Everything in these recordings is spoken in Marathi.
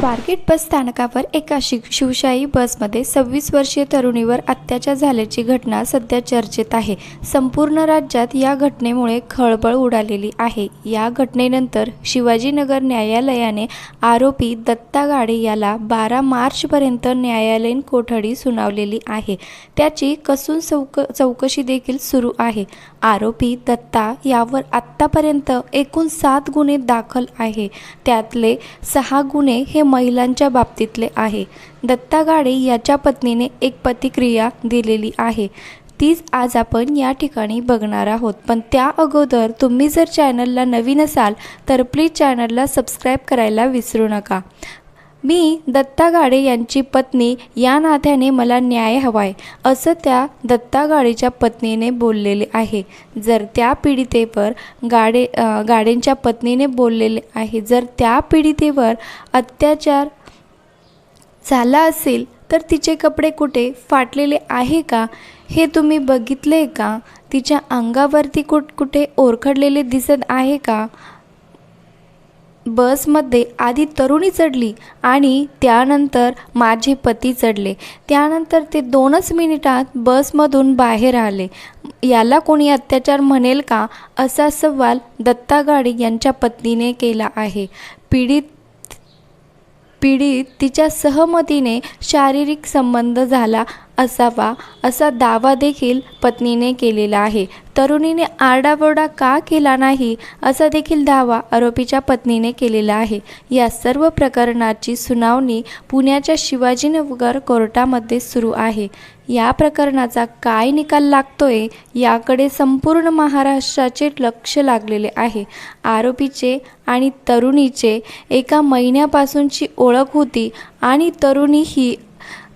स्वारगेट बस स्थानकावर एका शि शिवशाही बसमध्ये सव्वीस वर्षीय तरुणीवर अत्याचार झाल्याची घटना सध्या चर्चेत आहे. संपूर्ण राज्यात या घटनेमुळे खळबळ उडालेली आहे. या घटनेनंतर शिवाजीनगर न्यायालयाने आरोपी दत्ता गाडे याला बारा मार्चपर्यंत न्यायालयीन कोठडी सुनावलेली आहे. त्याची कसून चौक चौकशी देखील सुरू आहे. आरोपी दत्ता यावर आत्तापर्यंत एकूण सात गुन्हे दाखल आहे. त्यातले सहा गुन्हे हे महिलांच्या बाबतीतले आहे. दत्ता गाडे याच्या पत्नीने एक प्रतिक्रिया दिलेली आहे. तीच आज आपण या ठिकाणी बघणार आहोत. पण त्या अगोदर तुम्ही जर चॅनलला नवीन असाल तर प्लीज चॅनलला सबस्क्राईब करायला विसरू नका. मी दत्ता गाडे यांची पत्नी या नात्याने मला न्याय हवाय असं त्या दत्ता गाडेच्या पत्नीने बोललेले आहे. जर त्या पीडितेवर गाडे गाडेंच्या पत्नीने बोललेले आहे जर त्या पीडितेवर अत्याचार झाला असेल तर तिचे कपडे कुठे फाटलेले आहे का? हे तुम्ही बघितले का? तिच्या अंगावरती कुठ कुठे ओरखडलेले दिसत आहे का? बसमध्ये आधी तरुणी चढली आणि त्यानंतर माझे पती चढले. त्यानंतर ते दोनच मिनिटात बसमधून बाहेर आले. याला कोणी अत्याचार म्हणेल का? असा सवाल दत्ता गाडे यांच्या पत्नीने केला आहे. पीडित पीडित तिच्या सहमतीने शारीरिक संबंध झाला असावा असा दावा देखील पत्नीने केलेला आहे. तरुणीने आरडाबोरडा का केला नाही असा देखील दावा आरोपीच्या पत्नीने केलेला आहे. या सर्व प्रकरणाची सुनावणी पुण्याच्या शिवाजीनगर कोर्टामध्ये सुरू आहे. या प्रकरणाचा काय निकाल लागतोय याकडे संपूर्ण महाराष्ट्राचे लक्ष लागलेले आहे. आरोपीचे आणि तरुणीचे एका महिन्यापासूनची ओळख होती आणि तरुणी ही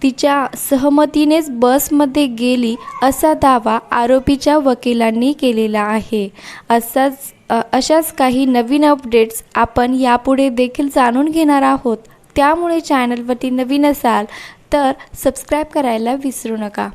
तिच्या सहमतीनेच बसमध्ये गेली असा दावा आरोपीच्या वकिलांनी केलेला आहे. असाच अशाच काही नवीन अपडेट्स आपण यापुढे देखील जाणून घेणार आहोत. त्यामुळे चॅनलवरती नवीन असाल तर सबस्क्राईब करायला विसरू नका.